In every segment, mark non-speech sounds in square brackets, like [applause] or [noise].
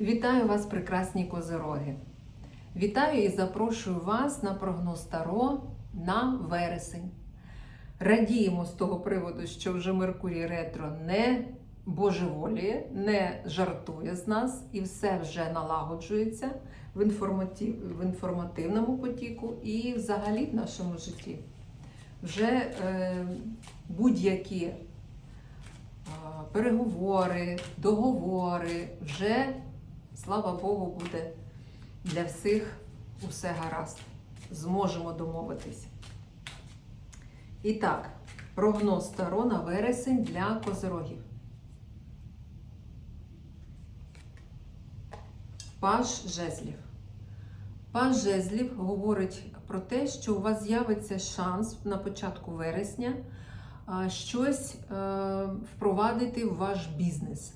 Вітаю вас, прекрасні козироги! Вітаю і запрошую вас на прогноз Таро на вересень. Радіємо з того приводу, що вже Меркурій Ретро не божеволіє, не жартує з нас і все вже налагоджується в, інформатив... в інформативному потіку і взагалі в нашому житті. Вже е, будь-які е, переговори, договори вже слава Богу, буде для всіх усе гаразд. Зможемо домовитись. І так, прогноз Таро на вересень для козирогів. Паж жезлів. Паж жезлів говорить про те, що у вас з'явиться шанс на початку вересня щось е, впровадити в ваш бізнес,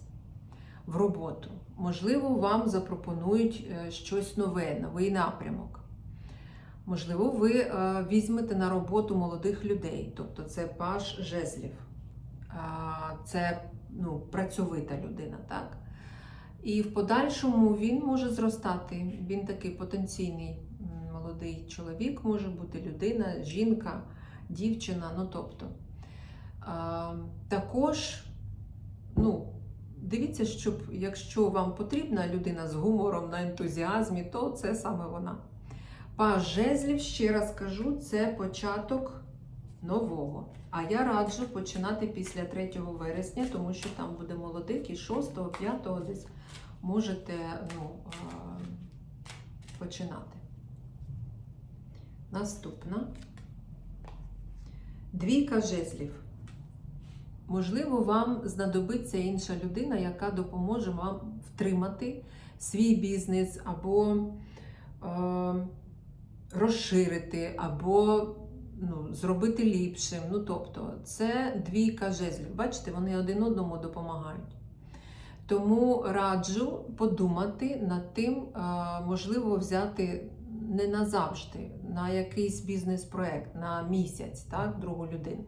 в роботу. Можливо, вам запропонують е, щось нове, новий напрямок. Можливо, ви е, візьмете на роботу молодих людей, тобто це паш жезлів, це ну, працьовита людина, так? І в подальшому він може зростати. Він такий потенційний молодий чоловік, може бути людина, жінка, дівчина. Ну тобто, також, ну, Дивіться, щоб якщо вам потрібна людина з гумором на ентузіазмі, то це саме вона. Паж жезлів, ще раз кажу, це початок нового. А я раджу починати після 3 вересня, тому що там буде молодик і 6, 5 десь можете ну, починати. Наступна. Двійка жезлів. Можливо, вам знадобиться інша людина, яка допоможе вам втримати свій бізнес або е, розширити, або ну, зробити ліпшим. Ну, тобто, це двійка жезлів. Бачите, вони один одному допомагають. Тому раджу подумати над тим, е, можливо, взяти не назавжди, на якийсь бізнес-проект, на місяць, так, другу людину.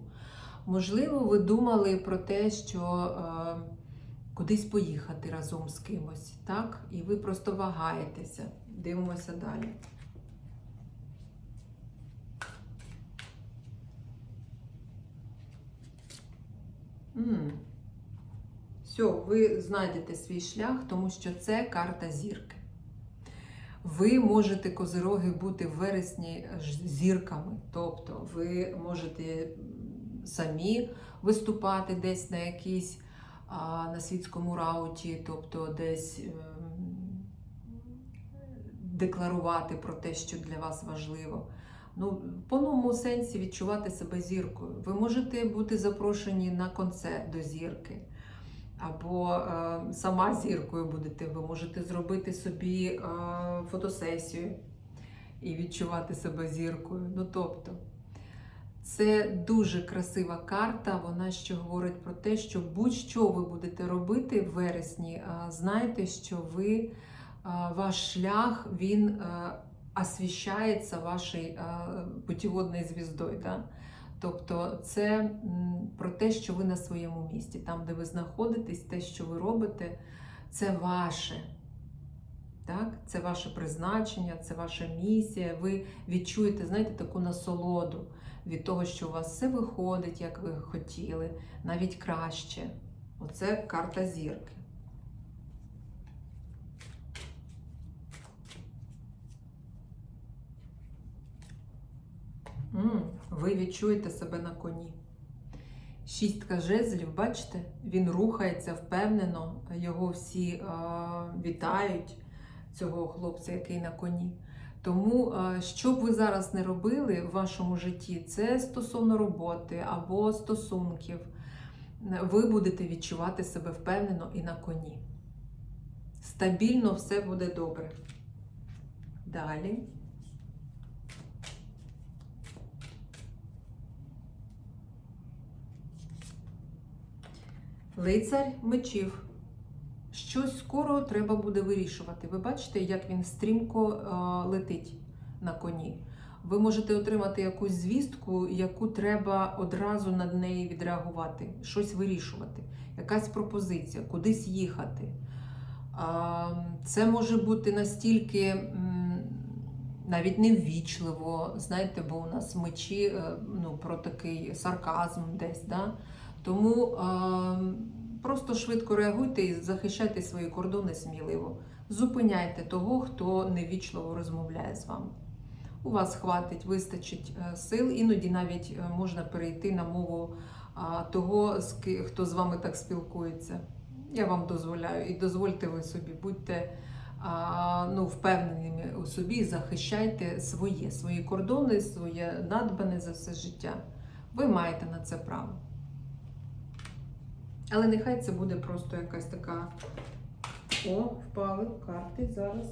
Можливо, ви думали про те, що е, кудись поїхати разом з кимось, так? І ви просто вагаєтеся. Дивимося далі. М. Все, ви знайдете свій шлях, тому що це карта зірки. Ви можете козироги бути в вересні зірками, тобто ви можете самі виступати десь на якійсь на світському рауті, тобто десь ем, декларувати про те, що для вас важливо. Ну, в повному сенсі відчувати себе зіркою. Ви можете бути запрошені на концерт до зірки. Або е, сама зіркою будете, ви можете зробити собі е, фотосесію і відчувати себе зіркою. Ну тобто, це дуже красива карта. Вона ще говорить про те, що будь-що ви будете робити в вересні, знайте, що ви, ваш шлях він освіщається вашою путіводною звіздою. Да? Тобто це про те, що ви на своєму місці, там, де ви знаходитесь, те, що ви робите, це ваше. Так? Це ваше призначення, це ваша місія. Ви відчуєте, знаєте, таку насолоду від того, що у вас все виходить, як ви хотіли, навіть краще. Оце карта зірки. М, ви відчуєте себе на коні. Шістка жезлів, бачите, він рухається впевнено, його всі е, вітають, цього хлопця, який на коні. Тому, що б ви зараз не робили в вашому житті, це стосовно роботи або стосунків, ви будете відчувати себе впевнено і на коні. Стабільно все буде добре. Далі. Лицарь мечів. Щось скоро треба буде вирішувати. Ви бачите, як він стрімко е, летить на коні. Ви можете отримати якусь звістку, яку треба одразу над неї відреагувати, щось вирішувати, якась пропозиція, кудись їхати. Це може бути настільки навіть неввічливо, знаєте, бо у нас мечі е, ну, про такий сарказм десь. Да? Тому а, просто швидко реагуйте і захищайте свої кордони сміливо. Зупиняйте того, хто неввічливо розмовляє з вами. У вас хватить, вистачить е, сил, іноді навіть е, можна перейти на мову того, хто з вами так спілкується. Я вам дозволяю і дозвольте ви собі, будьте ну, впевненими у собі, захищайте своє, свої кордони, своє надбане за все життя. Ви маєте на це право. Але нехай це буде просто якась така. О, впали карти зараз.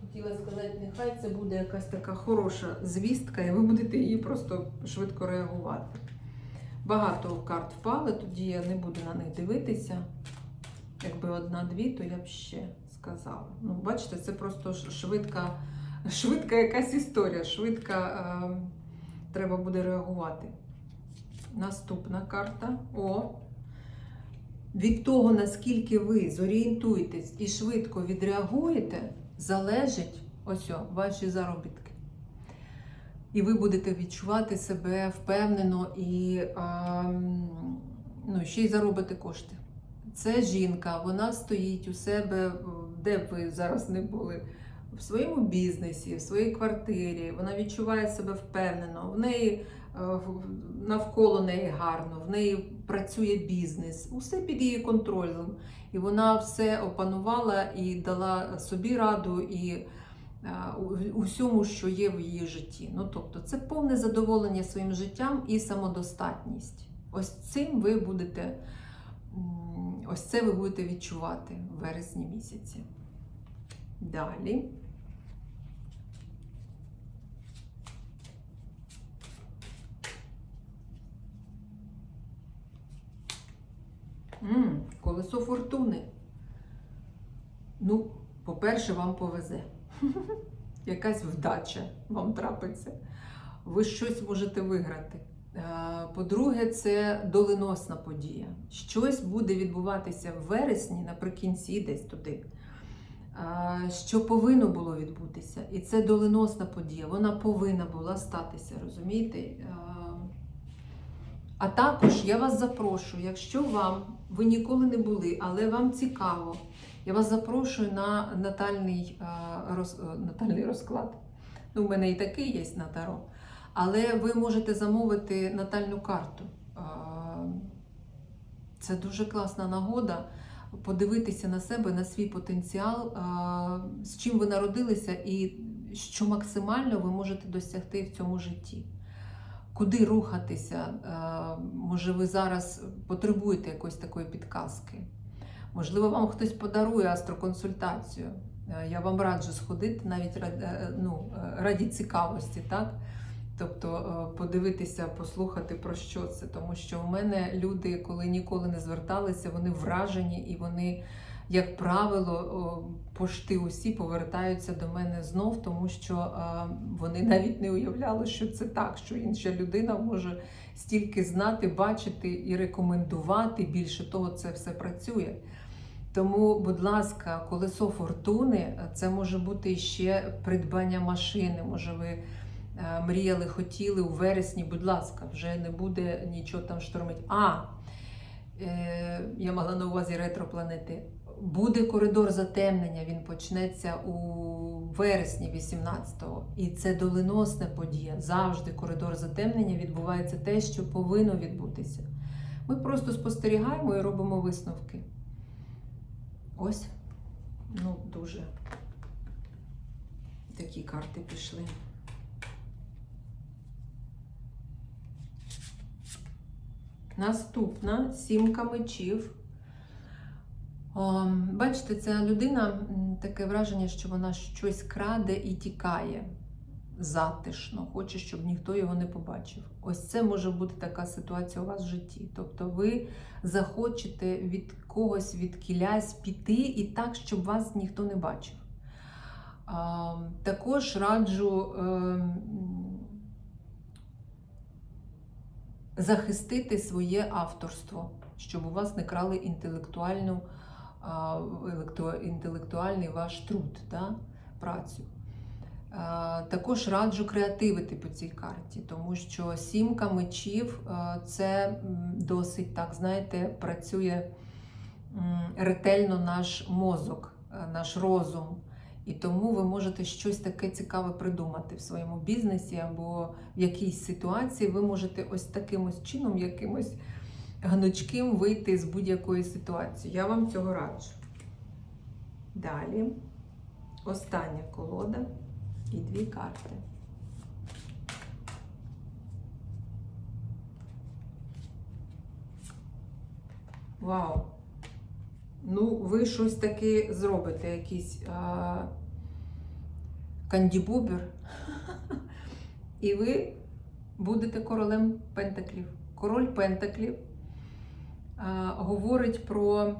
Хотіла сказати, нехай це буде якась така хороша звістка, і ви будете її просто швидко реагувати. Багато карт впали, тоді я не буду на них дивитися. Якби одна-дві, то я б ще сказала. Ну, бачите, це просто швидка, швидка якась історія, швидка е, треба буде реагувати. Наступна карта. О. Від того, наскільки ви зорієнтуєтесь і швидко відреагуєте, залежить ось о, ваші заробітки. І ви будете відчувати себе впевнено і а, ну, ще й заробите кошти. Це жінка, вона стоїть у себе, де б ви зараз не були, в своєму бізнесі, в своїй квартирі. Вона відчуває себе впевнено. В неї е, навколо неї гарно, в неї працює бізнес, усе під її контролем. І вона все опанувала і дала собі раду і е, усьому, що є в її житті. Ну тобто, це повне задоволення своїм життям і самодостатність. Ось цим ви будете, ось це ви будете відчувати в вересні місяці. Далі. М, колесо фортуни. Ну, по-перше, вам повезе. [laughs] Якась вдача вам трапиться. Ви щось можете виграти. Е, По-друге, це доленосна подія. Щось буде відбуватися в вересні, наприкінці, десь туди, е, що повинно було відбутися. І це доленосна подія. Вона повинна була статися, розумієте? Е, А також я вас запрошую, якщо вам ви ніколи не були, але вам цікаво, я вас запрошую на натальний, е, роз, е, натальний розклад. Ну, у мене і такий є на таро. Але ви можете замовити натальну карту. Е, Це дуже класна нагода подивитися на себе, на свій потенціал, з чим ви народилися, і що максимально ви можете досягти в цьому житті. Куди рухатися? Е, Може, ви зараз потребуєте якоїсь такої підказки? Можливо, вам хтось подарує астроконсультацію. Е, Я вам раджу сходити навіть е, ну, раді цікавості, так? Тобто подивитися, послухати про що це. Тому що в мене люди, коли ніколи не зверталися, вони вражені і вони, як правило, пошти усі повертаються до мене знов, тому що е, вони навіть не уявляли, що це так, що інша людина може стільки знати, бачити і рекомендувати. Більше того, це все працює. Тому, будь ласка, колесо фортуни це може бути ще придбання машини. Може, ви е, мріяли, хотіли у вересні, будь ласка, вже не буде нічого там штормить. А, е, я мала на увазі ретропланети. Буде коридор затемнення, він почнеться у вересні 18-го. І це доленосна подія. Завжди коридор затемнення відбувається те, що повинно відбутися. Ми просто спостерігаємо і робимо висновки. Ось, ну, дуже такі карти пішли. Наступна сімка мечів. Бачите, ця людина таке враження, що вона щось краде і тікає затишно, хоче, щоб ніхто його не побачив. Ось це може бути така ситуація у вас в житті. Тобто ви захочете від когось від кілясь піти і так, щоб вас ніхто не бачив. Також раджу ем, захистити своє авторство. щоб у вас не крали інтелектуальну, інтелектуальний ваш труд, да? працю. Також раджу креативити по цій карті, тому що сімка мечів це досить так, знаєте, працює ретельно наш мозок, е, наш розум. І тому ви можете щось таке цікаве придумати в своєму бізнесі або в якійсь ситуації. Ви можете ось таким ось чином, якимось гнучким вийти з будь-якої ситуації. Я вам цього раджу. Далі остання колода і дві карти. Вау! Ну, ви щось таке зробите, якийсь а, кандібубер, [laughs] і ви будете королем Пентаклів. Король Пентаклів говорить про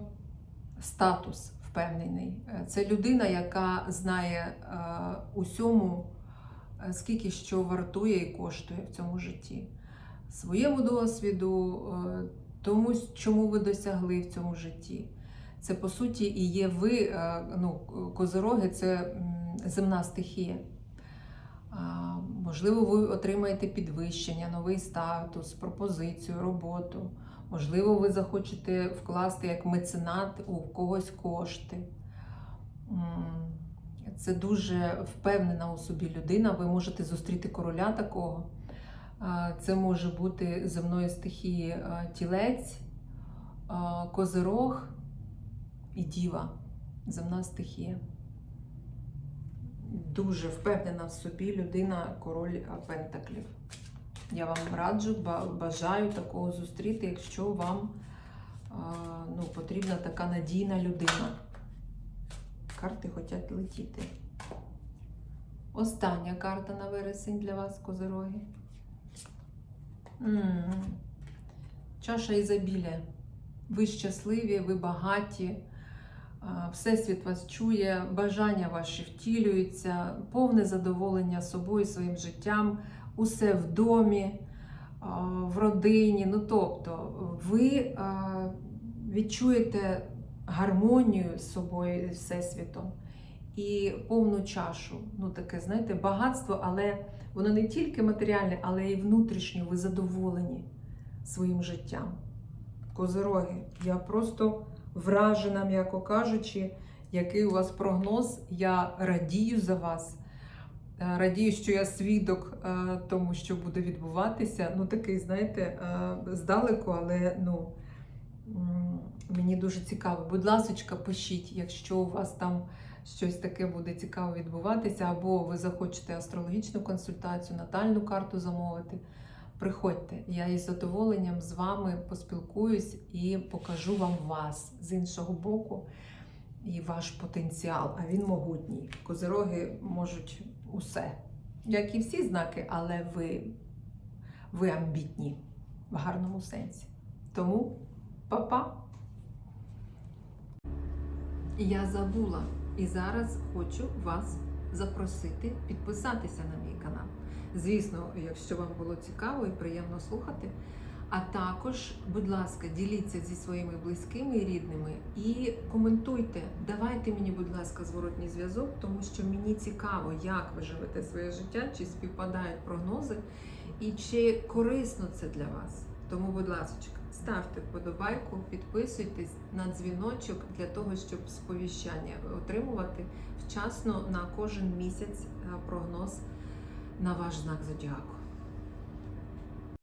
статус впевнений. Е, Це людина, яка знає усьому, е, скільки що вартує і коштує в цьому житті. Своєму досвіду, е, тому, чому ви досягли в цьому житті. Це по суті і є ви, е, ну, козороги це земна стихія. Можливо, ви отримаєте підвищення, новий статус, пропозицію, роботу. Можливо, ви захочете вкласти як меценат у когось кошти. Це дуже впевнена у собі людина. Ви можете зустріти короля такого. Це може бути земної стихії тілець, козирог і діва, земна стихія. Дуже впевнена в собі людина, король Пентаклів. Я вам раджу, бажаю такого зустріти, якщо вам ну, потрібна така надійна людина. Карти хочуть летіти. Остання карта на вересень для вас, козироги. М. Чаша ізобілля. Ви щасливі, ви багаті. Всесвіт вас чує, бажання ваші втілюються, повне задоволення собою, своїм життям, усе в домі, в родині. Ну тобто, ви відчуєте гармонію з собою, всесвітом і повну чашу. Ну, таке, знаєте, багатство, але воно не тільки матеріальне, але і внутрішнє. Ви задоволені своїм життям. Козороги, я просто вражена, м'яко кажучи, який у вас прогноз. Я радію за вас. Е, Радію, що я свідок е, тому, що буде відбуватися. Ну, такий, знаєте, е, здалеку, але ну, мені дуже цікаво. Будь ласка, пишіть, якщо у вас там щось таке буде цікаво відбуватися, або ви захочете астрологічну консультацію, натальну карту замовити. Приходьте, я із задоволенням з вами поспілкуюсь і покажу вам вас з іншого боку і ваш потенціал. А він могутній. Козироги можуть усе, як і всі знаки, але ви, ви амбітні в гарному сенсі. Тому па-па! Я забула і зараз хочу вас запросити підписатися на мій канал. Звісно, якщо вам було цікаво і приємно слухати. А також, будь ласка, діліться зі своїми близькими і рідними і коментуйте. Давайте мені, будь ласка, зворотній зв'язок, тому що мені цікаво, як ви живете своє життя, чи співпадають прогнози, і чи корисно це для вас. Тому, будь ласка, ставте вподобайку, підписуйтесь на дзвіночок для того, щоб сповіщання отримувати вчасно на кожен місяць е, прогноз на ваш знак зодіаку.